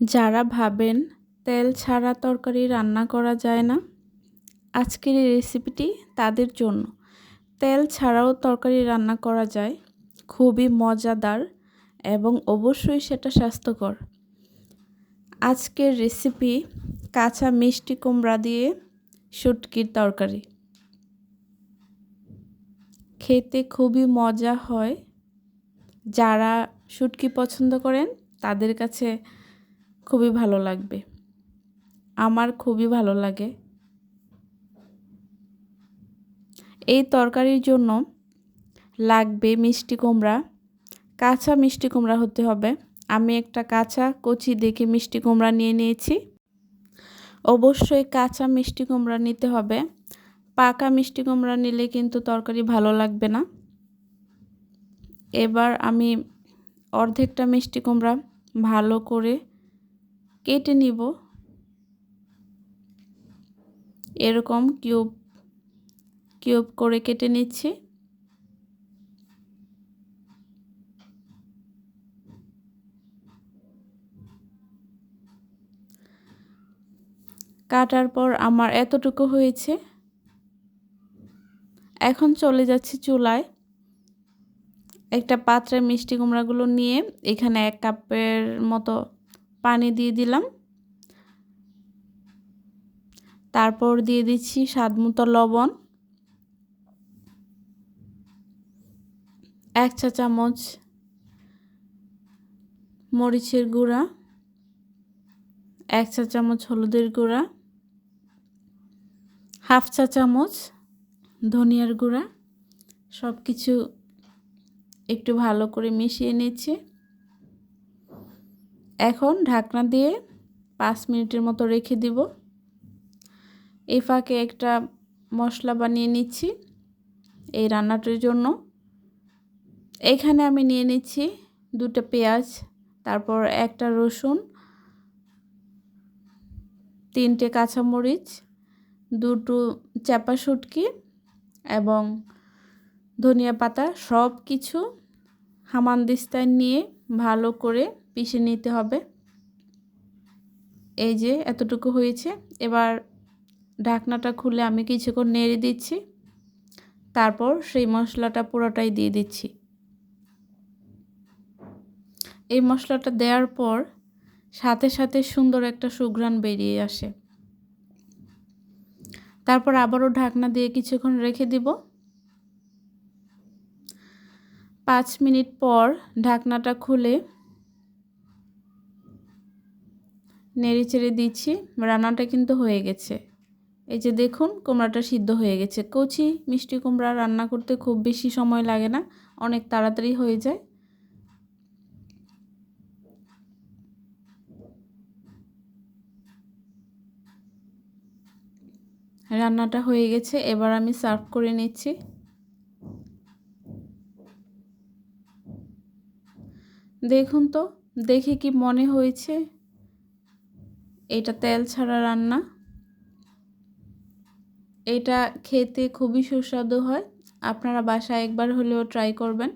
যারা ভাবেন তেল ছাড়া তরকারি রান্না করা যায় না, আজকের এই রেসিপিটি তাদের জন্য। তেল ছাড়াও তরকারি রান্না করা যায়, খুবই মজাদার এবং অবশ্যই সেটা স্বাস্থ্যকর। আজকের রেসিপি কাঁচা মিষ্টি কুমড়া দিয়ে শুটকির তরকারি। খেতে খুবই মজা হয়। যারা শুটকি পছন্দ করেন, তাদের কাছে খুবই ভালো লাগবে। আমার খুবই ভালো লাগে। এই তরকারির জন্য লাগবে মিষ্টি কুমড়া। কাঁচা মিষ্টি কুমড়া হতে হবে। আমি একটা কাঁচা কচি দেখে মিষ্টি কুমড়া নিয়ে নিয়েছি। অবশ্যই কাঁচা মিষ্টি কুমড়া নিতে হবে। পাকা মিষ্টি কুমড়া নিলে কিন্তু তরকারি ভালো লাগবে না। এবার আমি অর্ধেকটা মিষ্টি কুমড়া ভালো করে কেটে নিব। এরকম কিউব কিউব করে কেটে নিচ্ছি। কাটার পর আমার এতটুকু হয়েছে। এখন চলে যাচ্ছি চুলায়। একটা পাত্রে মিষ্টি কুমড়াগুলো নিয়ে এখানে এক কাপের মতো পানি দিয়ে দিলাম। তারপর দিয়ে দিচ্ছি স্বাদ লবণ। এক চা চামচ মরিচের গুঁড়া। এক চা চামচ হলুদের গুঁড়া। হাফ চা চামচ ধনিয়ার গুঁড়া। সব কিছু একটু ভালো করে মিশিয়ে নিচ্ছি। এখন ঢাকনা দিয়ে পাঁচ মিনিটের মতো রেখে দিব। এই ফাঁকে একটা মশলা বানিয়ে নিচ্ছি এই রান্নাটির জন্য। এখানে আমি নিয়ে নিচ্ছি দুটো পেঁয়াজ, তারপর একটা রসুন, তিনটে কাঁচামরিচ, দুটো চাপা শুটকি এবং ধনিয়া পাতা সব কিছু হামানদিস্তায় নিয়ে ভালো করে পিষে নিতে হবে। এই যে এতটুকু হয়েছে। এবার ঢাকনাটা খুলে আমি কিছুক্ষণ নেড়ে দিচ্ছি। তারপর সেই মশলাটা পুরোটাই দিয়ে দিচ্ছি। এই মশলাটা দেওয়ার পর সাথে সাথে সুন্দর একটা সুঘ্রাণ বেরিয়ে আসে। তারপর আবারও ঢাকনা দিয়ে কিছুক্ষণ রেখে দিব। পাঁচ মিনিট পর ঢাকনাটা খুলে নেড়ে চেড়ে দিচ্ছি। রান্নাটা কিন্তু হয়ে গেছে। এই যে দেখুন, কুমড়াটা সিদ্ধ হয়ে গেছে। কচি, মিষ্টি কুমড়া রান্না করতে খুব বেশি সময় লাগে না, অনেক তাড়াতাড়ি হয়ে যায়। রান্নাটা হয়ে গেছে, এবার আমি সার্ভ করে নিচ্ছি। দেখুন তো, দেখে কি মনে হয়েছে? এটা তেল ছাড়া রান্না। এটা খেতে খুবই সুস্বাদু হয়। আপনারা বাসায় একবার হলেও ট্রাই করবেন।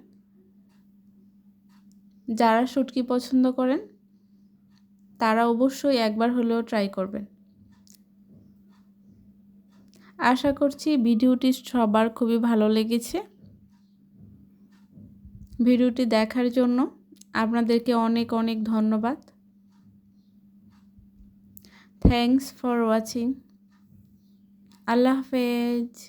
যারা শুটকি পছন্দ করেন, তারা অবশ্যই একবার হলেও ট্রাই করবেন। আশা করছি ভিডিওটি সবার খুবই ভালো লেগেছে। ভিডিওটি দেখার জন্য আপনাদেরকে অনেক অনেক ধন্যবাদ। থ্যাংকস ফর ওয়াচিং আল্লাহ হাফেজ।